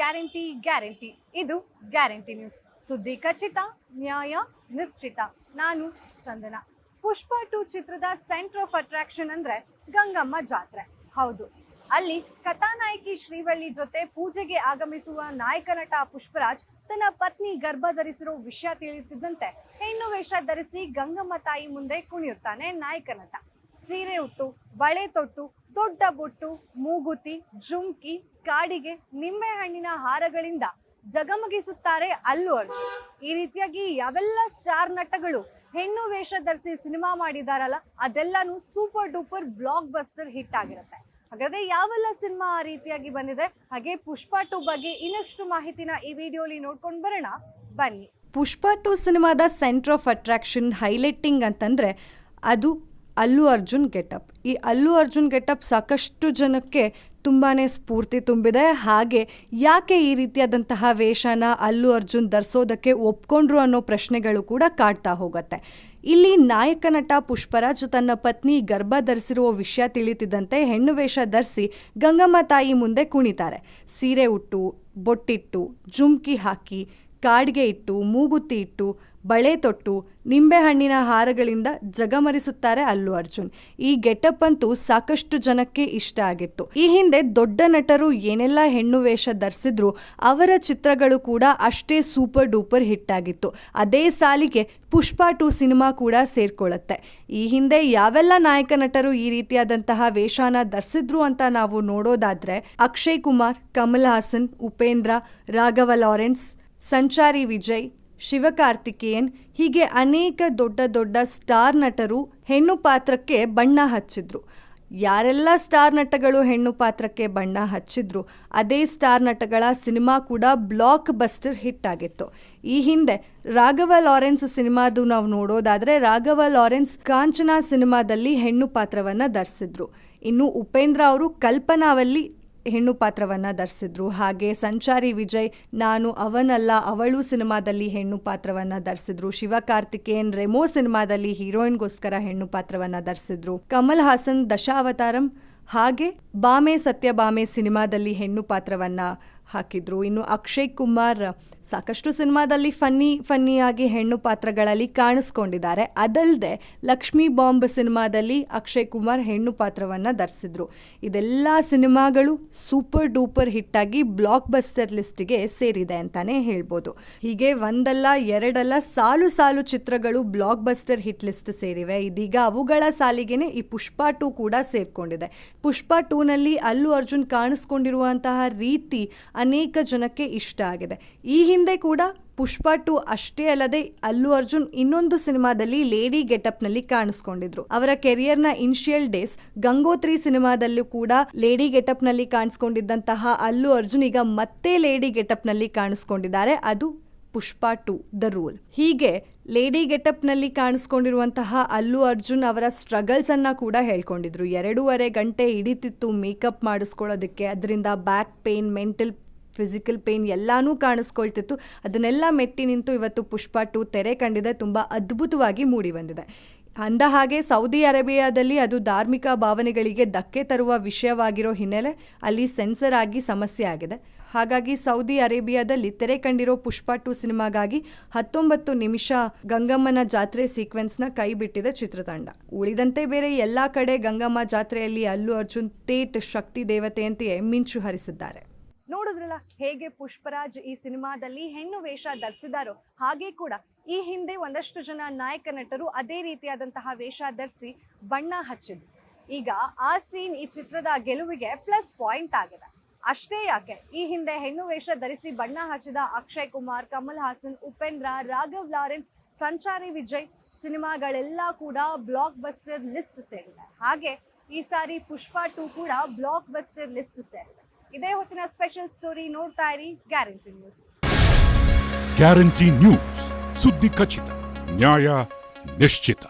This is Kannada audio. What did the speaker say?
Guarantee guarantee. ಇದು ಗ್ಯಾರಂಟಿ ನ್ಯೂಸ್. ಸುದ್ದಿ ಖಚಿತ, ನ್ಯಾಯ ನಿಶ್ಚಿತ. ನಾನು ಚಂದನ. ಪುಷ್ಪ ಟು ಚಿತ್ರದ ಸೆಂಟರ್ ಆಫ್ ಅಟ್ರಾಕ್ಷನ್ ಅಂದ್ರೆ ಗಂಗಮ್ಮ ಜಾತ್ರೆ. ಹೌದು. ಅಲ್ಲಿ ಕಥಾನಾಯಕಿ ಶ್ರೀವಳ್ಳಿ ಜೊತೆ ಪೂಜೆಗೆ ಆಗಮಿಸುವ ನಾಯಕ ನಟ ಪುಷ್ಪರಾಜ್ ತನ್ನ ಪತ್ನಿ ಗರ್ಭ ಧರಿಸಿರೋ ವಿಷಯ ತಿಳಿಯುತ್ತಿದ್ದಂತೆ ಹೆಣ್ಣು ವೇಷ ಧರಿಸಿ ಗಂಗಮ್ಮ ತಾಯಿ ಮುಂದೆ ಕುಣಿಯುತ್ತಾನೆ ನಾಯಕ ನಟ ಸೀರೆ ಉಟ್ಟು, ಬಳೆ ತೊಟ್ಟು ದೊಡ್ಡ ಬೊಟ್ಟು, ಮೂಗುತಿ ಜುಂಕಿ ಕಾಡಿಗೆ, ನಿಂಬೆ ಹಣ್ಣಿನ ಹಾರಗಳಿಂದ ಜಗಮಗಿಸುತ್ತಾರೆ ಅಲ್ಲು ಅರ್ಜುನ್. ಈ ರೀತಿಯಾಗಿ ಯಾವೆಲ್ಲ ಸ್ಟಾರ್ ನಟಗಳು ಹೆಣ್ಣು ವೇಷ ಧರಿಸಿ ಸಿನಿಮಾ ಮಾಡಿದಾರಲ್ಲ, ಅದೆಲ್ಲಾನು super duper blockbuster hit ಆಗಿರುತ್ತೆ. ಹಾಗಾದ್ರೆ ಯಾವೆಲ್ಲ ಸಿನಿಮಾ ಆ ರೀತಿಯಾಗಿ ಬಂದಿದೆ? ಹಾಗೆ ಪುಷ್ಪ ಟು ಬಗ್ಗೆ ಇನ್ನಷ್ಟು ಮಾಹಿತಿನ ಈ ವಿಡಿಯೋಲಿ ನೋಡ್ಕೊಂಡು ಬರೋಣ. ಬನ್ನಿ. ಪುಷ್ಪ ಟು ಸಿನಿಮಾದ ಸೆಂಟರ್ ಆಫ್ ಅಟ್ರಾಕ್ಷನ್ ಹೈಲೈಟಿಂಗ್ ಅಂತಂದ್ರೆ ಅದು ಅಲ್ಲು ಅರ್ಜುನ್ ಗೆಟಪ್. ಈ ಅಲ್ಲು ಅರ್ಜುನ್ ಗೆಟಪ್ ಸಾಕಷ್ಟು ಜನಕ್ಕೆ ತುಂಬಾ ಸ್ಫೂರ್ತಿ ತುಂಬಿದೆ. ಹಾಗೆ ಯಾಕೆ ಈ ರೀತಿಯಾದಂತಹ ವೇಷನ ಅಲ್ಲು ಅರ್ಜುನ್ ಧರಿಸೋದಕ್ಕೆ ಒಪ್ಕೊಂಡ್ರು ಅನ್ನೋ ಪ್ರಶ್ನೆಗಳು ಕೂಡ ಕಾಡ್ತಾ ಹೋಗುತ್ತೆ. ಇಲ್ಲಿ ನಾಯಕ ನಟ ಪುಷ್ಪರಾಜ್ ತನ್ನ ಪತ್ನಿ ಗರ್ಭ ಧರಿಸಿರುವ ವಿಷಯ ತಿಳಿತಿದ್ದಂತೆ ಹೆಣ್ಣು ವೇಷ ಧರಿಸಿ ಗಂಗಮ್ಮ ತಾಯಿ ಮುಂದೆ ಕುಣಿತಾರೆ. ಸೀರೆ ಉಟ್ಟು, ಬೊಟ್ಟಿಟ್ಟು, ಜುಮ್ಕಿ ಹಾಕಿ, ಕಾಡ್ಗೆ ಇಟ್ಟು, ಮೂಗುತಿ ಇಟ್ಟು ಬಳೆ ತೊಟ್ಟು ನಿಂಬೆಹಣ್ಣಿನ ಹಾರಗಳಿಂದ ಜಗಮರಿಸುತ್ತಾರೆ ಅಲ್ಲು ಅರ್ಜುನ್. ಈ ಗೆಟಪ್ ಅಂತೂ ಸಾಕಷ್ಟು ಜನಕ್ಕೆ ಇಷ್ಟ ಆಗಿತ್ತು. ಈ ಹಿಂದೆ ದೊಡ್ಡ ನಟರು ಏನೆಲ್ಲ ಹೆಣ್ಣು ವೇಷ ಧರಿಸಿದ್ರು ಅವರ ಚಿತ್ರಗಳು ಕೂಡ ಅಷ್ಟೇ ಸೂಪರ್ ಡೂಪರ್ ಹಿಟ್ ಆಗಿತ್ತು. ಅದೇ ಸಾಲಿಗೆ ಪುಷ್ಪ ಟು ಸಿನಿಮಾ ಕೂಡ ಸೇರ್ಕೊಳ್ಳುತ್ತೆ. ಈ ಹಿಂದೆ ಯಾವೆಲ್ಲ ನಾಯಕ ನಟರು ಈ ರೀತಿಯಾದಂತಹ ವೇಷನ ಧರಿಸಿದ್ರು ಅಂತ ನಾವು ನೋಡೋದಾದ್ರೆ ಅಕ್ಷಯ್ ಕುಮಾರ್, ಕಮಲ್ ಹಾಸನ್, ಉಪೇಂದ್ರ, ರಾಘವ ಲಾರೆನ್ಸ್, ಸಂಚಾರಿ ವಿಜಯ್ ಶಿವಕಾರ್ತಿಕೇಯನ್ ಹೀಗೆ ಅನೇಕ ದೊಡ್ಡ ದೊಡ್ಡ ಸ್ಟಾರ್ ನಟರು ಹೆಣ್ಣು ಪಾತ್ರಕ್ಕೆ ಬಣ್ಣ ಹಚ್ಚಿದ್ರು. ಯಾರೆಲ್ಲ ಸ್ಟಾರ್ ನಟಗಳು ಹೆಣ್ಣು ಪಾತ್ರಕ್ಕೆ ಬಣ್ಣ ಹಚ್ಚಿದ್ರು, ಅದೇ ಸ್ಟಾರ್ ನಟಗಳ ಸಿನಿಮಾ ಕೂಡ ಬ್ಲಾಕ್ ಬಸ್ಟರ್ ಹಿಟ್ ಆಗಿತ್ತು. ಈ ಹಿಂದೆ ರಾಘವ ಲಾರೆನ್ಸ್ ಸಿನಿಮಾದು ನಾವು ನೋಡೋದಾದ್ರೆ ರಾಘವ ಲಾರೆನ್ಸ್ ಕಾಂಚನಾ ಸಿನಿಮಾದಲ್ಲಿ ಹೆಣ್ಣು ಪಾತ್ರವನ್ನ ಧರಿಸಿದ್ರು ಇನ್ನು ಉಪೇಂದ್ರ ಅವರು ಕಲ್ಪನಾವಲ್ಲಿ ಹೆಣ್ಣು ಪಾತ್ರವನ್ನ ಧರಿಸಿದ್ರು ಹಾಗೆ ಸಂಚಾರಿ ವಿಜಯ್, ನಾನು ಅವನಲ್ಲ, ಅವಳು ಸಿನಿಮಾದಲ್ಲಿ ಹೆಣ್ಣು ಪಾತ್ರವನ್ನ ಧರಿಸಿದ್ರು ಶಿವಕಾರ್ತಿಕೇಯನ್ ರೆಮೋ ಸಿನಿಮಾದಲ್ಲಿ ಹೀರೋಯಿನ್ಗೋಸ್ಕರ ಹೆಣ್ಣು ಪಾತ್ರವನ್ನ ಧರಿಸಿದ್ರು ಕಮಲ್ ಹಾಸನ್ ದಶಾವತಾರಂ, ಹಾಗೆ ಬಾಮೆ ಸತ್ಯ ಬಾಮೆ ಸಿನಿಮಾದಲ್ಲಿ ಹೆಣ್ಣು ಪಾತ್ರವನ್ನ ಹಾಕಿದ್ರು. ಇನ್ನು ಅಕ್ಷಯ್ ಕುಮಾರ್ ಸಾಕಷ್ಟು ಸಿನಿಮಾದಲ್ಲಿ ಫನ್ನಿ, ಫನ್ನಿಯಾಗಿ ಹೆಣ್ಣು ಪಾತ್ರಗಳಲ್ಲಿ ಕಾಣಿಸ್ಕೊಂಡಿದ್ದಾರೆ. ಅದಲ್ಲದೆ ಲಕ್ಷ್ಮಿ ಬಾಂಬ್ ಸಿನಿಮಾದಲ್ಲಿ ಅಕ್ಷಯ್ ಕುಮಾರ್ ಹೆಣ್ಣು ಪಾತ್ರವನ್ನು ಧರಿಸಿದ್ರು ಇದೆಲ್ಲ ಸಿನಿಮಾಗಳು ಸೂಪರ್ ಡೂಪರ್ ಹಿಟ್ಟಾಗಿ ಬ್ಲಾಕ್ ಬಸ್ಟರ್ ಲಿಸ್ಟ್ಗೆ ಸೇರಿದೆ ಅಂತಾನೆ ಹೇಳ್ಬೋದು. ಹೀಗೆ ಒಂದಲ್ಲ, ಎರಡಲ್ಲ, ಸಾಲು ಸಾಲು ಚಿತ್ರಗಳು ಬ್ಲಾಕ್ ಬಸ್ಟರ್ ಹಿಟ್ ಲಿಸ್ಟ್ ಸೇರಿವೆ. ಇದೀಗ ಅವುಗಳ ಸಾಲಿಗೆನೆ ಈ ಪುಷ್ಪ ಟೂ ಕೂಡ ಸೇರ್ಕೊಂಡಿದೆ. ಪುಷ್ಪ ಟೂನಲ್ಲಿ ಅಲ್ಲು ಅರ್ಜುನ್ ಕಾಣಿಸ್ಕೊಂಡಿರುವಂತಹ ರೀತಿ ಅನೇಕ ಜನಕ್ಕೆ ಇಷ್ಟ ಆಗಿದೆ. ಈ ಹಿಂದೆ ಕೂಡ ಪುಷ್ಪ ಟು ಅಷ್ಟೇ ಅಲ್ಲದೆ ಅಲ್ಲು ಅರ್ಜುನ್ ಇನ್ನೊಂದು ಸಿನಿಮಾದಲ್ಲಿ ಲೇಡಿ ಗೆಟಪ್ನಲ್ಲಿ ಕಾಣಿಸ್ಕೊಂಡಿದ್ರು. ಅವರ ಕೆರಿಯರ್ನ ಇನಿಷಿಯಲ್ ಡೇಸ್ ಗಂಗೋತ್ರಿ ಸಿನಿಮಾದಲ್ಲೂ ಕೂಡ ಲೇಡಿ ಗೆಟಪ್ನಲ್ಲಿ ಕಾಣಿಸ್ಕೊಂಡಿದ್ದಂತಹ ಅಲ್ಲು ಅರ್ಜುನ್ ಈಗ ಮತ್ತೆ ಲೇಡಿ ಗೆಟಪ್ನಲ್ಲಿ ಕಾಣಿಸ್ಕೊಂಡಿದ್ದಾರೆ. ಅದು ಪುಷ್ಪ ಟು ದ ರೂಲ್. ಹೀಗೆ ಲೇಡಿ ಗೆಟಪ್ನಲ್ಲಿ ಕಾಣಿಸ್ಕೊಂಡಿರುವಂತಹ ಅಲ್ಲು ಅರ್ಜುನ್ ಅವರ ಸ್ಟ್ರಗಲ್ಸ್ ಅನ್ನ ಕೂಡ ಹೇಳ್ಕೊಂಡಿದ್ರು. ಎರಡೂವರೆ ಗಂಟೆ ಹಿಡಿತಿತ್ತು ಮೇಕಪ್ ಮಾಡಿಸ್ಕೊಳ್ಳೋದಕ್ಕೆ. ಅದರಿಂದ back pain, mental physical pain ಎಲ್ಲಾನು ಕಾಣಿಸ್ಕೊಳ್ತಿತ್ತು. ಅದನ್ನೆಲ್ಲ ಮೆಟ್ಟಿ ನಿಂತು ಇವತ್ತು ಪುಷ್ಪ ಟು ತೆರೆ ಕಂಡಿದೆ, ತುಂಬ ಅದ್ಭುತವಾಗಿ ಮೂಡಿ ಬಂದಿದೆ. ಅಂದ ಹಾಗೆ ಸೌದಿ ಅರೇಬಿಯಾದಲ್ಲಿ ಅದು ಧಾರ್ಮಿಕ ಭಾವನೆಗಳಿಗೆ ಧಕ್ಕೆ ತರುವ ವಿಷಯವಾಗಿರೋ ಹಿನ್ನೆಲೆ ಅಲ್ಲಿ ಸೆನ್ಸರ್ ಆಗಿ ಸಮಸ್ಯೆ ಆಗಿದೆ. ಹಾಗಾಗಿ ಸೌದಿ ಅರೇಬಿಯಾದಲ್ಲಿ ತೆರೆ ಕಂಡಿರೋ ಪುಷ್ಪ ಟು ಸಿನಿಮಾಗಾಗಿ ಹತ್ತೊಂಬತ್ತು ನಿಮಿಷ ಗಂಗಮ್ಮನ ಜಾತ್ರೆ ಸೀಕ್ವೆನ್ಸ್ನ ಕೈ ಬಿಟ್ಟಿದೆ ಚಿತ್ರತಂಡ. ಉಳಿದಂತೆ ಬೇರೆ ಎಲ್ಲ ಕಡೆ ಗಂಗಮ್ಮ ಜಾತ್ರೆಯಲ್ಲಿ ಅಲ್ಲು ಅರ್ಜುನ್ ತೇಟ್ ಶಕ್ತಿ ದೇವತೆಯಂತೆಯೇ ಮಿಂಚು ಹರಿಸಿದ್ದಾರೆ. ನೋಡಿದ್ರಲ್ಲ? ಹೇಗೆ ಪುಷ್ಪರಾಜ್ ಈ ಸಿನಿಮಾದಲ್ಲಿ ಹೆಣ್ಣು ವೇಷ ಧರಿಸಿದಾರೋ? ಹಾಗೆ ಕೂಡ ಈ ಹಿಂದೆ ಒಂದಷ್ಟು ಜನ ನಾಯಕ ನಟರು ಅದೇ ರೀತಿಯಾದಂತಹ ವೇಷ ಧರಿಸಿ ಬಣ್ಣ ಹಚ್ಚಿದ್ರು. ಈಗ ಆ ಸೀನ್ ಈ ಚಿತ್ರದ ಗೆಲುವಿಗೆ ಪ್ಲಸ್ ಪಾಯಿಂಟ್ ಆಗಿದೆ. ಅಷ್ಟೇ ಯಾಕೆ? ಈ ಹಿಂದೆ ಹೆಣ್ಣು ವೇಷ ಧರಿಸಿ ಬಣ್ಣ ಹಚ್ಚಿದ ಅಕ್ಷಯ್ ಕುಮಾರ್, ಕಮಲ್ ಹಾಸನ್, ಉಪೇಂದ್ರ, ರಾಘವ್ ಲಾರೆನ್ಸ್, ಸಂಚಾರಿ ವಿಜಯ್ ಸಿನಿಮಾಗಳೆಲ್ಲ ಕೂಡ ಬ್ಲಾಕ್ ಬಸ್ಟರ್ ಲಿಸ್ಟ್ ಸೇರಿದೆ. ಹಾಗೆ ಈ ಸಾರಿ ಪುಷ್ಪ ಟು ಕೂಡ ಬ್ಲಾಕ್ ಬಸ್ಟರ್ ಲಿಸ್ಟ್ ಸೇರಿದೆ. ಇದೇ ಹೊತ್ತಿನ ಸ್ಪೆಷಲ್ ಸ್ಟೋರಿ ನೋಡ್ತಾ ಇರಿ ಗ್ಯಾರಂಟಿ ನ್ಯೂಸ್ ಗ್ಯಾರಂಟಿ ನ್ಯೂಸ್ ಸುದ್ದಿ ಖಚಿತ ನ್ಯಾಯ ನಿಶ್ಚಿತ.